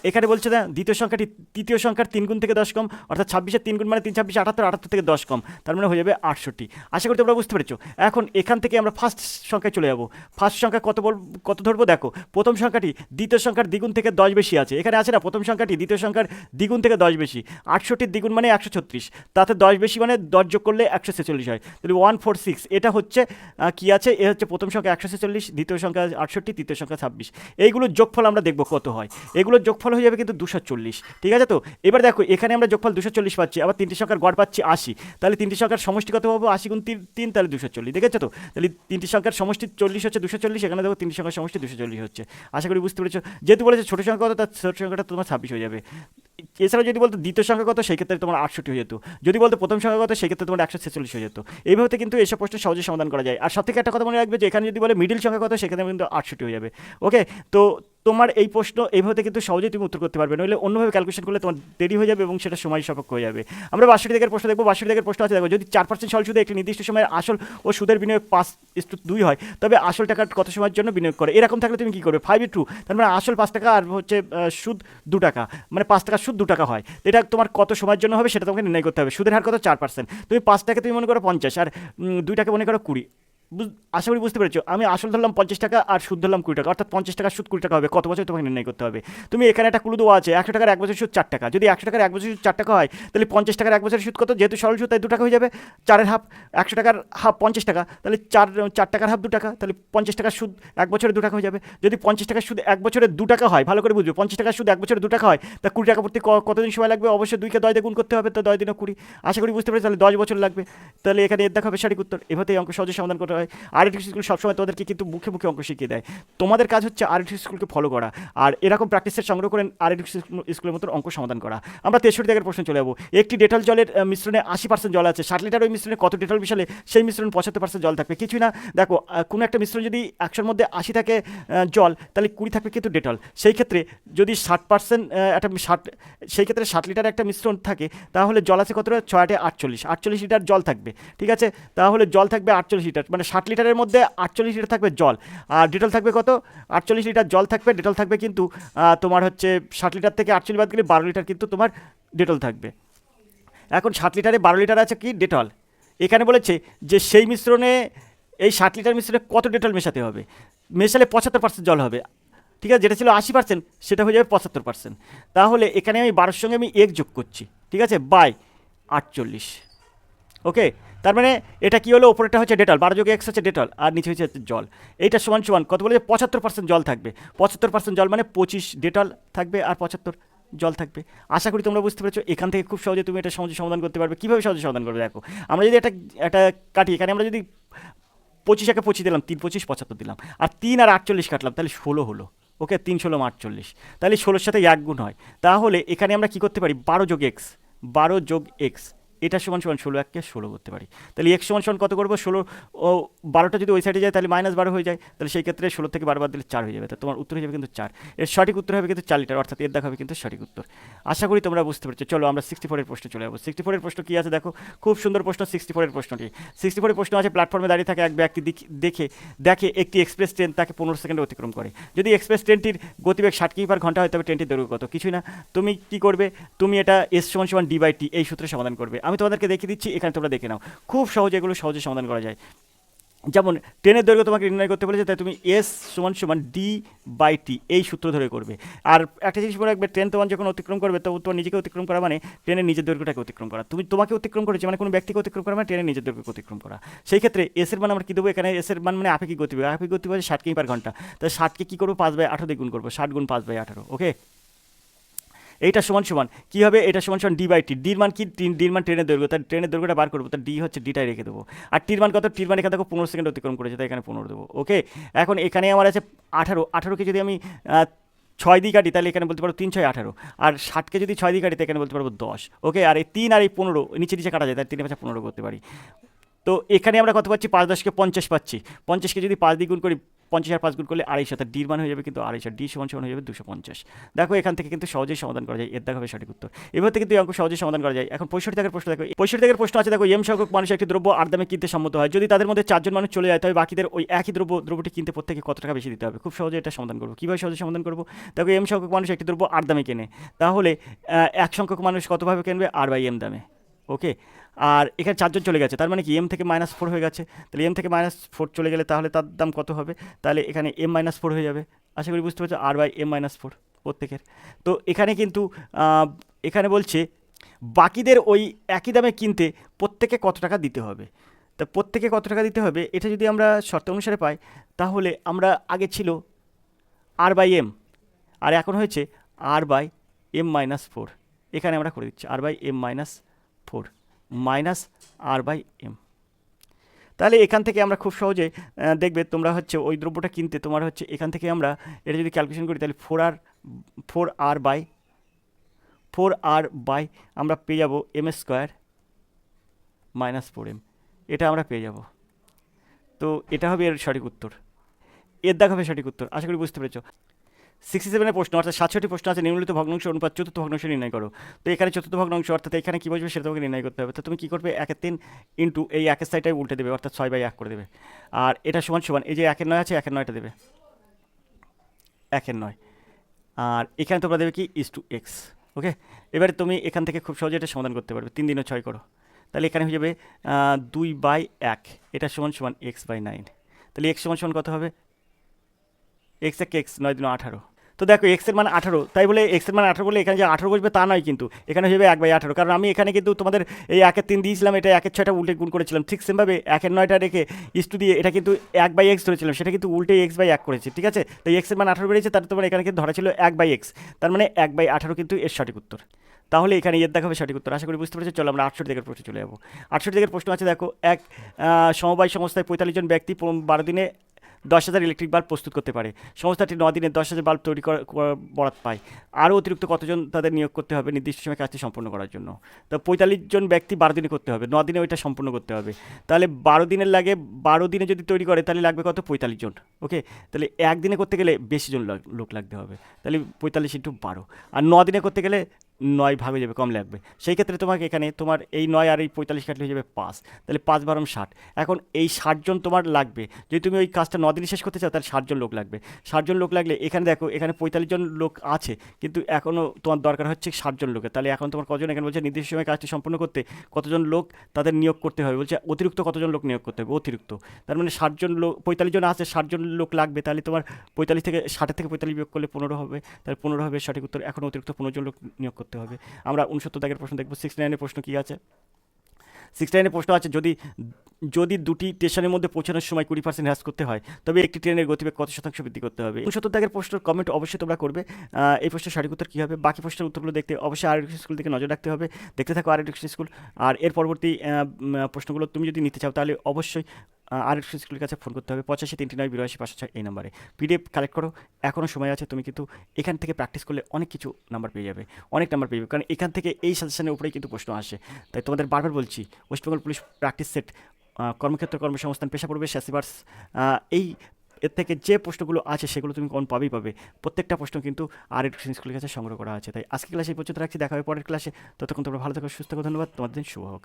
Speaker 1: এখানে বলছে না, দ্বিতীয় সংখ্যাটি, তৃতীয় সংখ্যার তিন গুণ থেকে দশ কম, অর্থাৎ ছাব্বিশের তিন গুণ মানে তিন, ছাব্বিশ, আটাত্তর আটাত্তর থেকে দশ কম, তার মানে হয়ে যাবে আটষট্টি। আশা করি তোমরা বুঝতে পেরেছ। এখন এখান থেকে আমরা ফার্স্ট সংখ্যায় চলে যাব। ফার্স্ট সংখ্যা কত বল, কত ধরবো? দেখো, প্রথম সংখ্যাটি দ্বিতীয় সংখ্যার দ্বিগুণ থেকে দশ বেশি আছে। এখানে আছে না, প্রথম সংখ্যাটি দ্বিতীয় সংখ্যার দ্বিগুণ থেকে দশ বেশি। আটষট্টির দ্বিগুণ মানে একশো ছত্রিশ। তাতে দশ বেশি মানে দশ যোগ করলে একশো ছেচল্লিশ হয়। তাহলে ওয়ান ফোর সিক্স এটা হচ্ছে কি আছে? এ হচ্ছে প্রথম সংখ্যা একশো ছেচল্লিশ, দ্বিতীয় সংখ্যা আটষট্টি, তৃতীয় সংখ্যা ছাব্বিশ। এইগুলোর যোগফল আমরা দেখব কত হয়। এগুলোর যোগফল হয়ে যাবে কিন্তু দুশো চল্লিশ। ঠিক আছে তো? এবার দেখো, এখানে আমরা যোগফল দুশো চল্লিশ পাচ্ছি, আবার তিনটি সংখ্যার গড় পাচ্ছি আশি। তাহলে তিনটি সংখ্যার সমষ্টি কত পাবো? আশি গুণ তিন তাহলে দুশো চল্লিশ। দেখেছ তো? তাহলে তিনটি সংখ্যার সমষ্টি চল্লিশ হচ্ছে দুশো চল্লিশ, এখানে দেখো তিনটি সংখ্যার সমষ্টি দুশো চল্লিশ হচ্ছে। আশা করি বুঝতে পেরেছ। যেহেতু বলেছে ছোটো সংখ্যা কত, তার ছোটো সংখ্যাটা তোমার ছাব্বিশ হয়ে যাবে। এছাড়া যদি বলতো দ্বিতীয় সংখ্যা কত, সেই ক্ষেত্রে তোমার আটষট্টি হয়ে যেত। যদি বলতো প্রথম সংখ্যা কত, সেই ক্ষেত্রে তোমার একশো ছেচল্লিশ হয়ে যেত। এইভাবে কিন্তু এসব প্রশ্ন সহজে সমাধান করা যায়। আর সব থেকে একটা কথা মনে রাখবে যে, এখানে যদি বলে মিডিল সংখ্যা কত সেক্ষেত্রে কিন্তু আটষট্টি হয়ে যাবে। ওকে তো তোমার এই প্রশ্ন, এইভাবে কিন্তু সহজেই তুমি উত্তর করতে পারবে। নইলে অন্যভাবে ক্যালকুলেশন করলে তোমার দেরি হয়ে যাবে এবং সেটা সময় সাপেক্ষ হয়ে যাবে। আমরা বাষট্টি থেকে প্রশ্ন দেখব। বাষট্টি থেকে প্রশ্ন আছে, দেখো, যদি চার পার্সেন্ট সল সুদে একটি নির্দিষ্ট সময়ের আসল ও সুদের বিনিয়োগ পাঁচ ইস্টু দুই হয়, তবে আসল টাকা কত সময়ের জন্য বিনিয়োগ করে? এরকম থাকলে তুমি কী করবে? ফাইভ টু তার মানে আসল পাঁচ টাকা আর হচ্ছে সুদ দু টাকা। মানে পাঁচ টাকা সুদ দু টাকা হয়। এটা তোমার কত সময়ের জন্য হবে সেটা তোমাকে নির্ণয় করতে হবে। সুদের হার কত? চার পার্সেন্ট তুমি পাঁচ টাকা তুমি মনে করো পঞ্চাশ, আর দুই টাকা মনে করো কুড়ি। আশা করি বুঝতে পেরেছ। আমি আসল ধরলাম পঞ্চাশ টাকা আর সুদ ধরলাম কুড়ি টাকা। অর্থাৎ পঞ্চাশ টাকা সুদ কুড়ি টাকা হবে। কত বছর তোমাকে নির্ণয় করতে হবে? তুমি এখানে একটা কুলু দেওয়া আছে, একশো টাকার এক বছর সুদ চার টাকা। যদি একশো টাকার এক বছর সুদ চার টাকা হয়, তাহলে পঞ্চাশ টাকার এক বছরের সুদ কত? যেহেতু সরল সুদ, তাই দু টাকা হয়ে যাবে। চারের হাফ, একশো টাকার হাফ পঞ্চাশ টাকা। তাহলে চার চার টাকার হাফ দু টাকা। তাহলে পঞ্চাশ টাকার সুদ এক বছরে দু টাকা হয়ে যাবে। যদি পঞ্চাশ টাকার সুদ এক বছরে দু টাকা হয়, ভালো করে বুঝবে, পঞ্চাশ টাকার সুদ এক বছরে দু টাকা হয়, তা কুড়ি টাকা প্রতি কতদিন সময় লাগবে? অবশ্যই দুইকে দয় দিয়ে গুণ করতে হবে, তো দশ দিনে কুড়ি। আশা করি বুঝতে পেরেছি, তাহলে দশ বছর লাগবে। তাহলে এখানে এর দেখা হবে সঠিক উত্তর। এভাবেই অঙ্ক সহজে সমাধান করা হয়। আর স্কুল সবসময় তোমাদেরকে কিন্তু মুখে মুখে অঙ্ক শিখিয়ে দেয়। তোমাদের কাজ হচ্ছে আর স্কুলকে ফলো করা। আর এরকম প্র্যাকটিসের সংগ্রহ করে আর স্কুলের মতো অঙ্ক সমাধান করা। আমরা তেষট্টি জায়গার প্রশ্ন চলে যাব। একটি ডেটল জলের মিশ্রণে আশি পার্সেন্ট জল আছে। ষাট লিটার ওই মিশ্রণে কত ডেটল মিশালে সেই মিশ্রণ পঁচাত্তর পার্সেন্ট জল থাকবে। কিছুই না। দেখো কোনো একটা মিশ্রণ যদি একশোর মধ্যে আশি থাকে জল, তাহলে কুড়ি থাকবে কিন্তু ডেটল। সেই ক্ষেত্রে যদি ষাট পার্সেন্ট একটা ষাট, সেই ক্ষেত্রে ষাট লিটার একটা মিশ্রণ থাকে, তাহলে জল আছে কতটা ছয়টে আটচল্লিশ। আটচল্লিশ লিটার জল থাকবে। ঠিক আছে? তাহলে জল থাকবে আটচল্লিশ লিটার। মানে ষাট লিটারের মধ্যে আটচল্লিশ লিটার থাকবে জল। আর ডেটল থাকবে কত? আটচল্লিশ লিটার জল থাকবে, ডেটল থাকবে কিন্তু তোমার হচ্ছে ষাট লিটার থেকে আটচল্লিশ বাদ গেলে বারো লিটার কিন্তু তোমার ডেটল থাকবে। এখন ষাট লিটারে বারো লিটার আছে কি? ডেটল। এখানে বলেছে যে সেই মিশ্রণে, এই ষাট লিটার মিশ্রণে কত ডেটল মেশাতে হবে? মেশালে পঁচাত্তর পার্সেন্ট জল হবে। ঠিক আছে? যেটা ছিল আশি পার্সেন্ট, সেটা হয়ে যাবে পঁচাত্তর পার্সেন্ট। তাহলে এখানে আমি বারোর সঙ্গে আমি এক যোগ করছি। ঠিক আছে? বাই আটচল্লিশ। ওকে? তার মানে এটা কি হলো? ওপরেটা হচ্ছে ডেটল, বারো যোগে এক্স হচ্ছে ডেটল, আর নিচে হচ্ছে জল। এইটা সমান সমান, কত বলে পঁচাত্তর পার্সেন্ট জল থাকবে। পঁচাত্তর পার্সেন্ট জল মানে পঁচিশ ডেটল থাকবে আর পঁচাত্তর জল থাকবে। আশা করি তোমরা বুঝতে পেরেছ। এখান থেকে খুব সহজে তুমি এটা সহজে সমাধান করতে পারবে। কীভাবে সহজে সমাধান করবে? দেখো, আমরা যদি একটা একটা কাটি, এখানে আমরা যদি পঁচিশ একে পঁচিশ দিলাম, তিন পঁচিশ পঁচাত্তর দিলাম, আর তিন আর আটচল্লিশ কাটলাম, তাহলে ষোলো হলো। ওকে, তিন ষোলো আটচল্লিশ তাহলে ষোলোর সাথে এক গুণ হয়। তাহলে এখানে আমরা কি করতে পারি? বারো যোগ এক্স, বারো যোগ এক্স। এটা সমান সমান ষোলো এককে ষোলো করতে পারি। তাহলে এক্স সমান সমান কত করব? ষোলো, ও বারোটা যদি ওই সাইডে যায়, তাহলে মাইনাস বারো হয়ে যায়। তাহলে সেই ক্ষেত্রে ষোলো থেকে বারো বাদ দিলে চার হয়ে যাবে। তা তোমার উত্তর হয়ে যাবে কিন্তু চার। এর সঠিক উত্তর হবে কিন্তু চার লিটার অর্থাৎ এর দেখা হবে কিন্তু সঠিক উত্তর। আশা করি তোমরা বুঝতে পারছ। চলো আমরা সিক্সটি ফোরের প্রশ্ন চলে যাব। সিক্সটি ফোরের প্রশ্ন কী আছে দেখো? খুব সুন্দর প্রশ্ন সিক্সটি ফোরের প্রশ্নটি। সিক্সটি ফোরের প্রশ্ন আছে প্ল্যাটফর্মে দাঁড়িয়ে থাকে এক ব্যক্তি দেখে দেখে একটি এক্সপ্রেস ট্রেন তাকে পনেরো সেকেন্ডে অতিক্রম করে। যদি এক্সপ্রেস ট্রেনটির গতিবেগ ষাট কিমি পার ঘণ্টা হয়, তবে ট্রেনটির দৈর্ঘ্য কত? কিছুই না। তুমি কি করবে? তুমি এটা এস সমান সমান ডি বাই টি এই সূত্রে সমাধান করবে। আমি তোমাদেরকে দেখিয়ে দিচ্ছি, এখানে তোমরা দেখে নাও। খুব সহজে এগুলো সহজে সমাধান করা যায়। যেমন, ট্রেনের দৈর্ঘ্য তোমাকে নির্ণয় করতে বলেছে, তাই তুমি এস সমান সমান ডি বাই টি এই সূত্র ধরে করবে। আর একটা জিনিস মনে রাখবে, ট্রেন তোমার যখন অতিক্রম করবে তো তোমার নিজেকে অতিক্রম করা মানে ট্রেনের নিজের দৈর্ঘ্যটাকে অতিক্রম করা। তুমি তোমাকে অতিক্রম করেছে মানে কোনো ব্যক্তিকে অতিক্রম করা মানে ট্রেনের নিজের দৈর্ঘ্যকে অতিক্রম করা। সেই ক্ষেত্রে এসের মান আমরা কী দেবো? এখানে এসের মান মানে আপেক্ষিক গতিবেগ। আপেক্ষিক গতিবেগ ষাট কিমি পার ঘণ্টা। তাহলে ষাটকে কী করব? পাঁচ বাই আঠারো দিয়ে গুণ করব। ষাট গুণ পাঁচ বাই আঠারো ওকে এইটা সমান সমান। কী হবে? এটা সমান সমান ডি বাই টি ডির মান কি? ডির মান ট্রেনের দৈর্ঘ্য। তার ট্রেনের দৈর্ঘ্যটা বার করব। তার ডি হচ্ছে ডিটাই রেখে দেবো। আর টির মান কত? টির মান এখানে দেখো পনেরো সেকেন্ড অতিক্রম করেছে, তাই এখানে পনেরো দেবো। ওকে এখন এখানে আমার আছে আঠারো। আঠারোকে যদি আমি ছয় দিয়ে কাটি, তাহলে এখানে বলতে পারব তিন, ছয়, আঠারো। আর ষাটকে যদি ছয় দিয়ে কাটি, তাহলে এখানে বলতে পারব দশ। ওকে আর এই তিন আর এই পনেরো নিচে নিচে কাটা যায় তাই তিনে পাঁচা পনেরো করতে পারি। তো এখানে আমরা কত পাচ্ছি? পাঁচ দশকে পঞ্চাশ পাচ্ছি। পঞ্চাশকে যদি পাঁচ দিয়ে গুণ করি পঞ্চাশ আর পাঁচ গুণ করলে আড়াইশো তার ডির মান হয়ে যাবে কিন্তু আড়াইশো ডি সমান সমান হয়ে যাবে দুশো পঞ্চাশ। দেখো, এখান থেকে কিন্তু সহজেই সমাধান করা যায়। এর দেখা হবে সঠিক উত্তর। এবার থেকে এই অঙ্ক সহজেই সমাধান করা যায়। এখন পঁয়ষট্টি টাকার প্রশ্ন দেখো। পঁয়ষট্টি টাকার প্রশ্ন আছে, দেখো এম সংখ্যক মানুষ একটি দ্রব্য আর দামে কিনতে সম্মত হয়। যদি তাদের মধ্যে চারজন মানুষ চলে যায়, তবে বাকিদের ওই একই দ্রব্য, দ্রব্যটি কিনতে প্রত্যেকে কত টাকা বেশি দিতে হবে? খুব সহজে এটা সমাধান করব। কীভাবে সহজে সমাধান করব? দেখো এম সংখ্যক মানুষ একটি দ্রব্য আর দামে কেনে। তাহলে এক সংখ্যক মানুষ কতভাবে কিনবে? আর বাই এম দামে। ওকে? আর এখানে চারজন চলে গেছে। তার মানে কি? এম থেকে মাইনাস ফোর হয়ে গেছে। তাহলে এম থেকে মাইনাস ফোর চলে গেলে তাহলে তার দাম কত হবে? তাহলে এখানে এম মাইনাস ফোর হয়ে যাবে। আশা করি বুঝতে পারছ? R by M minus four প্রত্যেকের। তো এখানে কিন্তু এখানে বলছে, বাকিদের ওই একই দামে কিনতে প্রত্যেকে কত টাকা দিতে হবে? তা প্রত্যেকে কত টাকা দিতে হবে? এটা যদি আমরা শর্ত অনুসারে পাই, তাহলে আমরা আগে ছিল আর বাই এম আর এখন হয়েছে R by M minus four এখানে আমরা করে দিচ্ছি। R by M minus minus R by M. তাহলে এখান থেকে আমরা খুব সহজে দেখবে তোমরা হচ্ছে ওই দ্রব্যটা কিনতে, তোমার হচ্ছে এখান থেকে আমরা এটা যদি ক্যালকুলেশন করি, তাহলে four R four R by four R by আমরা পেয়ে যাব M square minus four M এটা আমরা পেয়ে যাব। তো এটা হবে এর সঠিক উত্তর। এর দেখা হবে সঠিক উত্তর। আশা করি বুঝতে পেরেছ। সিক্সটি সেভেনের প্রশ্ন, অর্থাৎ সাতষট্টি প্রশ্ন আছে, নিম্নলিখিত ভগ্নাংশ অনুপাত চতুর্থ ভগ্নাংশ নির্ণয় করো। তো এখানে চতুর্থ ভগ্নাংশ, অর্থাৎ এখানে কী বসবে সেটা তোমাকে নির্ণয় করতে হবে। তো তুমি কী করবে? একের তিন ইন্টু এই একের সাইডটাই উল্টে দেবে, অর্থাৎ ছয় বাই এক করে দেবে। আর এটা সমান সমান, এই যে একের নয় আছে, একের নয়টা দেবে। একের নয়। আর এখানে তোমরা দেবে কি? ইস টু এক্স ওকে এবারে তুমি এখান থেকে খুব সহজে এটা সমাধান করতে পারবে। তিন দিনও ছয় করো। তাহলে এখানে হয়ে যাবে দুই বাই এক, এটা সমান সমান এক্স বাই নাইন তাহলে এক্স সমান সমান কত হবে? এক্স এক এক্স নয় দিন আঠারো। তো দেখো এক্সের মান আঠারো, তাই বলে এক্সের মান আঠারো বলে এখানে যে আঠারো বসবে তা নয় কিন্তু, এখানে হয়ে এক বাই আঠারো। কারণ আমি এখানে কিন্তু তোমাদের এই একের তিন দিয়েছিলাম, এটা একের ছয়টা উল্টে গুণ করেছিলাম। ঠিক সেমভাবে একের নয়টা রেখে ইস্টু দিয়ে এটা কিন্তু এক বাই এক্স ধরেছিলাম, সেটা কিন্তু উল্টে এক্স বাই এক করেছি, ঠিক আছে? তো এক্সের মান আঠারো বেরিয়েছে তার তোমার এখানে কিন্তু ধরা ছিল এক বাই এক্স তার মানে এক বাই আঠারো কিন্তু এর সঠিক উত্তর। তাহলে এখানে এর দেখাবে সঠিক উত্তর, আশা করি বুঝতে পেরেছি। চলো আমরা আটষট্টি দিকের প্রশ্নে চলে যাব। আটষট্টি দিকের প্রশ্ন আছে, দেখো, এক সমবায় সংস্থায় পঁয়তাল্লিশ জন ব্যক্তি বারো দিনে দশ হাজার ইলেকট্রিক বাল্ব প্রস্তুত করতে পারে। সংস্থাটি দিনে দশ হাজার বাল্ব তৈরি বরাত পায়। আরও অতিরিক্ত কতজন তাদের নিয়োগ করতে হবে নির্দিষ্ট সময় কাজটি সম্পন্ন করার জন্য। তো পঁয়তাল্লিশ জন ব্যক্তি বারো দিনে করতে হবে। দিনে ওইটা সম্পূর্ণ করতে হবে। তাহলে বারো দিনের লাগে বারো দিনে যদি তৈরি করে, তাহলে লাগবে কত? পঁয়তাল্লিশ জন। ওকে? তাহলে একদিনে করতে গেলে বেশি জন লোক লাগতে হবে। তাহলে পঁয়তাল্লিশ ইন্টু বারো। আর দিনে করতে গেলে নয় ভাগ হয়ে যাবে, কম লাগবে। সেই ক্ষেত্রে তোমাকে এখানে তোমার এই নয় আর এই পঁয়তাল্লিশ কাটলে হয়ে যাবে পাঁচ। তাহলে পাঁচ বারম ষাট। এখন এই ষাটজন তোমার লাগবে। যদি তুমি ওই কাজটা দিনে শেষ করতে চাও, তাহলে ষাটজন লোক লাগবে। ষাটজন লোক লাগলে এখানে দেখো, এখানে পঁয়তাল্লিশ জন লোক আছে, কিন্তু এখনও তোমার দরকার হচ্ছে ষাটজন লোকের। তাহলে এখন তোমার কজন এখানে বলছে, নির্দিষ্ট সময় কাজটি সম্পূর্ণ করতে কতজন লোক তাদের নিয়োগ করতে হবে? বলছে, অতিরিক্ত কতজন লোক নিয়োগ করতে হবে? অতিরিক্ত। তার মানে ষাটজন লোক, পঁয়তাল্লিশ জন আছে ষাটজন লোক লাগবে। তাহলে তোমার পঁয়তাল্লিশ থেকে, ষাটের থেকে পঁয়তাল্লিশ বিয়োগ করলে পনেরো হবে। তাহলে পনেরো হবে সঠিক উত্তর। এখন অতিরিক্ত পনেরো জন লোক নিয়োগ করতে হবে। আমরা উনসত্তর দাগের প্রশ্ন দেখব। সিক্সটি নাইনের প্রশ্ন কী আছে? সিক্সটি নাইনের প্রশ্ন আছে, যদি যদি দুটি স্টেশনের মধ্যে পৌঁছানোর সময় কুড়ি পার্সেন্ট হ্রাস করতে হয়, তবে একটি ট্রেনের গতিবেগ কত শতাংশ বৃদ্ধি করতে হবে? উনসত্তর দাগের প্রশ্নের কমেন্ট অবশ্যই তোমরা করবে। এই প্রশ্নের সঠিক উত্তর কী হবে? বাকি প্রশ্নের উত্তরগুলো দেখতে অবশ্যই আর স্কুল দিকে নজর রাখতে হবে। দেখতে থাকো আর স্কুল আর এর পরবর্তী প্রশ্নগুলো তুমি যদি নিতে চাও, তাহলে অবশ্যই আর স্কুলের কাছে ফোন করতে হবে। পঁচাশি তিনটি নয়, বিরাশি পাঁচশো ছয় এই নাম্বারে পিডিএফ কালেক্ট করো। এখনও সময় আছে, তুমি কিন্তু এখান থেকে প্র্যাকটিস করলে অনেক কিছু নাম্বার পেয়ে যাবে। অনেক নাম্বার পেয়ে যাবে। কারণ এখান থেকে এই সাজেশনের উপরেই কিন্তু প্রশ্ন আসে। তাই তোমাদের বারবার বলছি ওয়েস্টবেঙ্গল পুলিশ প্র্যাকটিস সেট কর্মক্ষেত্র, কর্মসংস্থান, পেশা পড়বে স্যাসিভার্স এই এর থেকে যে প্রশ্নগুলো আছে সেগুলো তুমি কোন পাবেই পাবে। প্রত্যেকটা প্রশ্ন কিন্তু আর এডুকেশন স্কুলের কাছে সংগ্রহ করা আছে। তাই আজকে ক্লাসে এই পর্যন্ত রাখছি। দেখা হবে পরের ক্লাসে। ততক্ষণ তোমরা ভালো থাকো, সুস্থ থাকো। ধন্যবাদ। তোমাদের দিন শুভ হোক।